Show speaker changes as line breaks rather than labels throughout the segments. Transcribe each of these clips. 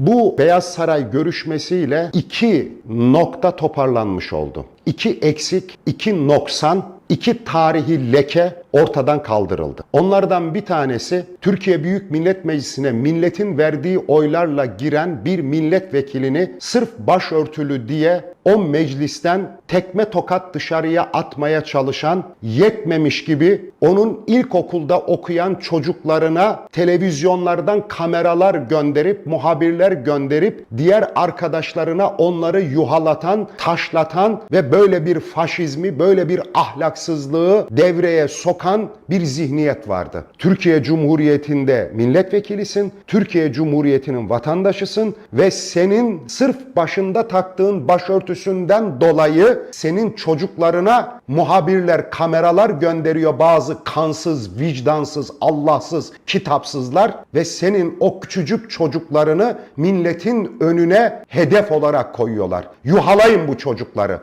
Bu Beyaz Saray görüşmesiyle iki nokta toparlanmış oldu. İki eksik, iki noksan, iki tarihi leke ortadan kaldırıldı. Onlardan bir tanesi Türkiye Büyük Millet Meclisi'ne milletin verdiği oylarla giren bir milletvekilini sırf başörtülü diye o meclisten tekme tokat dışarıya atmaya çalışan yetmemiş gibi onun ilkokulda okuyan çocuklarına televizyonlardan kameralar gönderip muhabirler gönderip diğer arkadaşlarına onları yuhalatan, taşlatan ve böyle bir faşizmi, böyle bir ahlaksızlığı devreye sokan bir zihniyet vardı. Türkiye Cumhuriyeti'nde milletvekilisin, Türkiye Cumhuriyeti'nin vatandaşısın ve senin sırf başında taktığın başörtüsünden dolayı senin çocuklarına muhabirler, kameralar gönderiyor bazı kansız, vicdansız, Allahsız, kitapsızlar ve senin o küçücük çocuklarını milletin önüne hedef olarak koyuyorlar. Yuhalayın bu çocukları,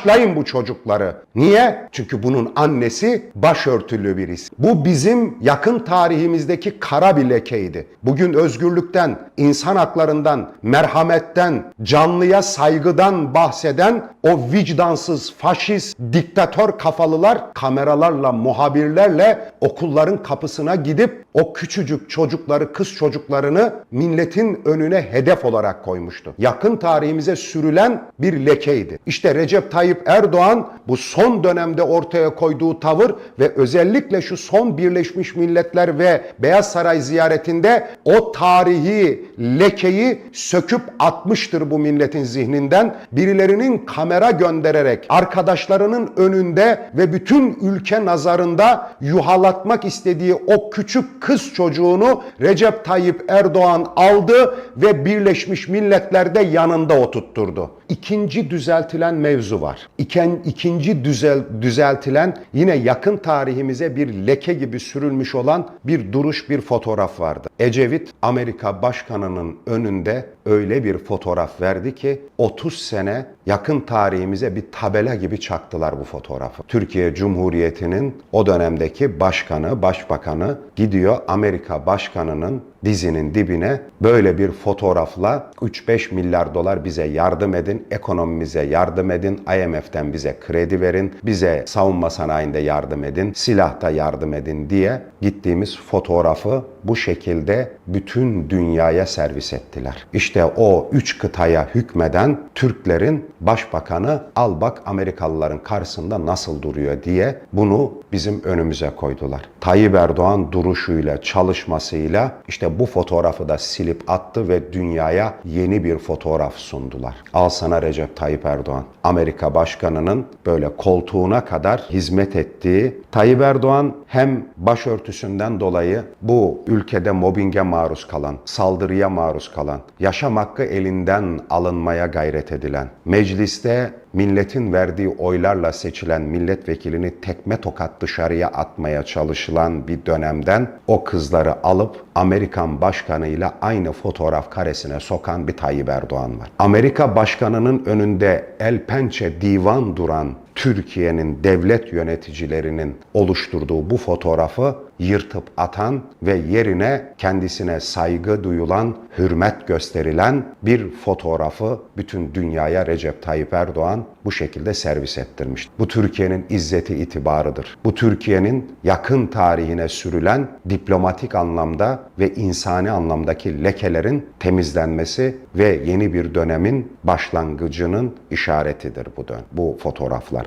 taşlayın bu çocukları. Niye? Çünkü bunun annesi başörtülü birisi. Bu bizim yakın tarihimizdeki kara bir lekeydi. Bugün özgürlükten, insan haklarından, merhametten, canlıya saygıdan bahseden o vicdansız, faşist, diktatör kafalılar kameralarla, muhabirlerle okulların kapısına gidip o küçücük çocukları, kız çocuklarını milletin önüne hedef olarak koymuştu. Yakın tarihimize sürülen bir lekeydi. İşte Recep Tayyip Erdoğan bu son dönemde ortaya koyduğu tavır ve özellikle şu son Birleşmiş Milletler ve Beyaz Saray ziyaretinde o tarihi lekeyi söküp atmıştır bu milletin zihninden. Birilerinin kamera göndererek arkadaşlarının önünde ve bütün ülke nazarında yuhalatmak istediği o küçük kız çocuğunu Recep Tayyip Erdoğan aldı ve Birleşmiş Milletler'de yanında oturtturdu. İkinci düzeltilen mevzu var. İken, ikinci düzel, düzeltilen yine yakın tarihimize bir leke gibi sürülmüş olan bir duruş, bir fotoğraf vardı. Ecevit Amerika Başkanı'nın önünde öyle bir fotoğraf verdi ki 30 sene yakın tarihimize bir tabela gibi çaktılar bu fotoğrafı. Türkiye Cumhuriyeti'nin o dönemdeki başkanı, başbakanı gidiyor Amerika Başkanı'nın dizinin dibine böyle bir fotoğrafla 3-5 milyar dolar bize yardım edin, ekonomimize yardım edin, IMF'den bize kredi verin, bize savunma sanayinde yardım edin, silahta yardım edin diye gittiğimiz fotoğrafı bu şekilde bütün dünyaya servis ettiler. İşte o üç kıtaya hükmeden Türklerin başbakanı al bak Amerikalıların karşısında nasıl duruyor diye bunu bizim önümüze koydular. Tayyip Erdoğan duruşuyla, çalışmasıyla işte bu fotoğrafı da silip attı ve dünyaya yeni bir fotoğraf sundular. Al sana Recep Tayyip Erdoğan. Amerika Başkanı'nın böyle koltuğuna kadar hizmet ettiği Tayyip Erdoğan hem başörtüsünden dolayı bu ülkede mobbinge maruz kalan, saldırıya maruz kalan, yaşam hakkı elinden alınmaya gayret edilen, mecliste milletin verdiği oylarla seçilen milletvekilini tekme tokat dışarıya atmaya çalışılan bir dönemden o kızları alıp Amerikan başkanıyla aynı fotoğraf karesine sokan bir Tayyip Erdoğan var. Amerika başkanının önünde el pençe divan duran Türkiye'nin devlet yöneticilerinin oluşturduğu bu fotoğrafı yırtıp atan ve yerine kendisine saygı duyulan, hürmet gösterilen bir fotoğrafı bütün dünyaya Recep Tayyip Erdoğan bu şekilde servis ettirmiş. Bu Türkiye'nin izzeti itibarıdır. Bu Türkiye'nin yakın tarihine sürülen diplomatik anlamda ve insani anlamdaki lekelerin temizlenmesi ve yeni bir dönemin başlangıcının işaretidir bu dön bu fotoğraflar.